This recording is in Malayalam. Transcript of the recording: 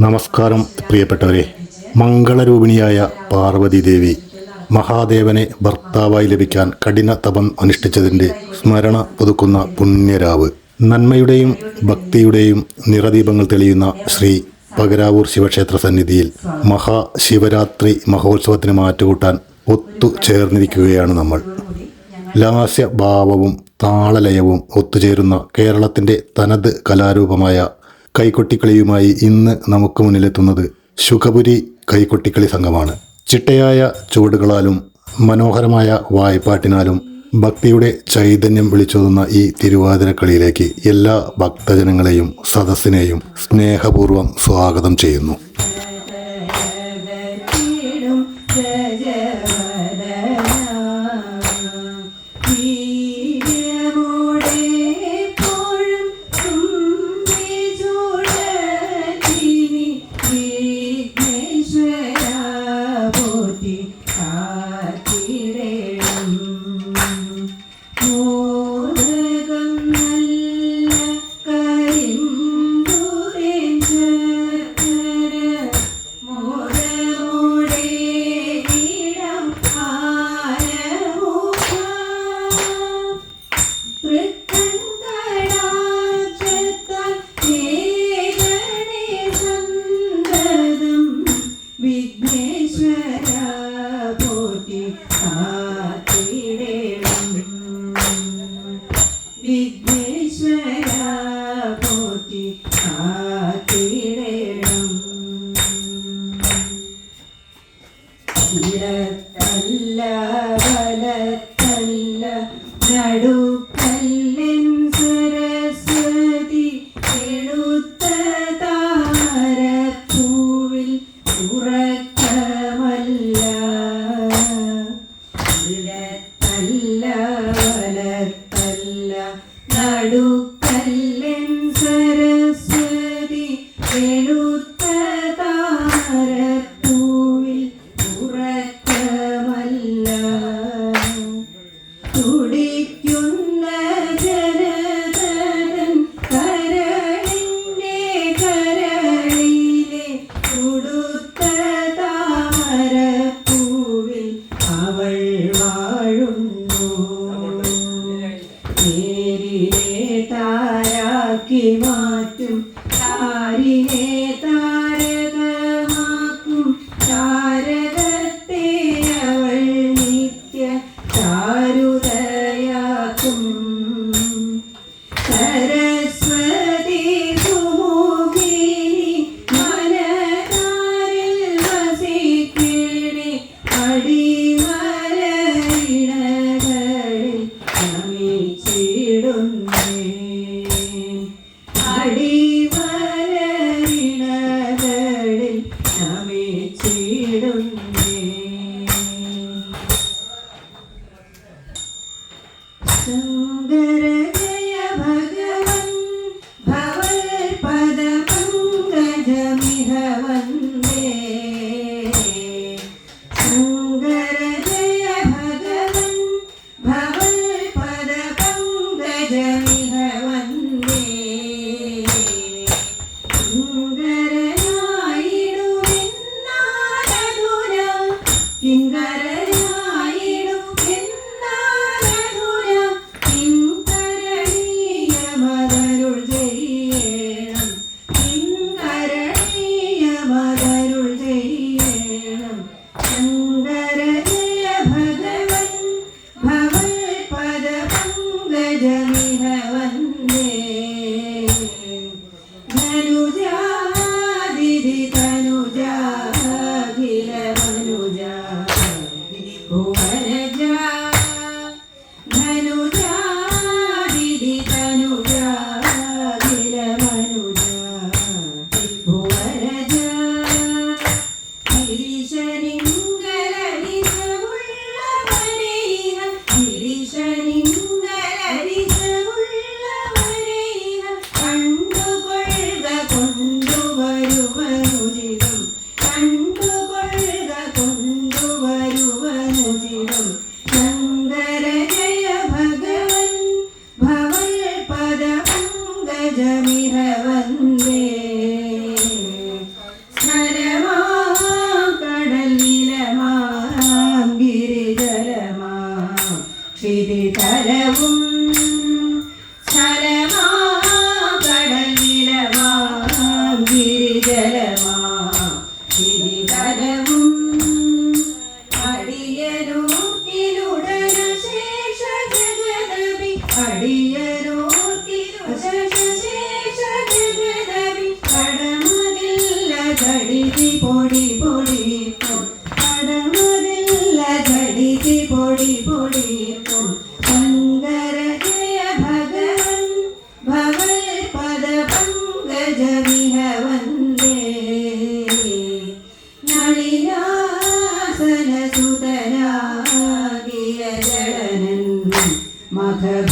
നമസ്കാരം പ്രിയപ്പെട്ടവരെ. മംഗളരൂപിണിയായ പാർവതി ദേവി മഹാദേവനെ ഭർത്താവായി ലഭിക്കാൻ കഠിന തപം അനുഷ്ഠിച്ചതിന്റെ സ്മരണ പുതുക്കുന്ന പുണ്യരാവ്. നന്മയുടെയും ഭക്തിയുടെയും നിറദീപങ്ങൾ തെളിയുന്ന ശ്രീ പകരാവൂർ ശിവക്ഷേത്ര സന്നിധിയിൽ മഹാശിവരാത്രി മഹോത്സവത്തിന് മാറ്റുകൂട്ടാൻ ഒത്തു ചേർന്നിരിക്കുകയാണ് നമ്മൾ. ലാസ്യഭാവവും താളലയവും ഒത്തുചേരുന്ന കേരളത്തിന്റെ തനത് കലാരൂപമായ കൈകൊട്ടിക്കളിയുമായി ഇന്ന് നമുക്ക് മുന്നിലെത്തുന്നത് ശുഖപുരി കൈകൊട്ടിക്കളി സംഘമാണ്. ചിട്ടയായ ചുവടുകളാലും മനോഹരമായ വായ്പാട്ടിനാലും ഭക്തിയുടെ ചൈതന്യം വിളിച്ചോതുന്ന ഈ തിരുവാതിരക്കളിയിലേക്ക് എല്ലാ ഭക്തജനങ്ങളെയും സദസ്സിനെയും സ്നേഹപൂർവം സ്വാഗതം ചെയ്യുന്നു. ഇടത്തല്ല വലത്തല്ല. നടുക്കല്ലൻ സരസ്വതി എഴുത്ത താരപ്പൂവിൽ ഉറക്കമല്ല. ഇടത്തല്ല വലത്തല്ല. നടുക്കല്ലൻ താമരപ്പൂവിൽ അവൾ വാഴുന്നു. നേരിനെ താരാക്കി മാറ്റും താരിനെ താരകമാക്കും. താരകത്തെ അവൾ നിത്യ താരുതയാക്കും സരസ്വതി അടിമലയിടകളിൽ നമിച്ചിടുന്നേ ശങ്കര ജയ ഭഗവൻ ഭവൽ പദ പങ്കജമിഹ വന്ദേ ശങ്കര ജയ ഭഗവൻ ഭവൽ പദ പങ്കജമിഹ ശിരിതലവും Yeah.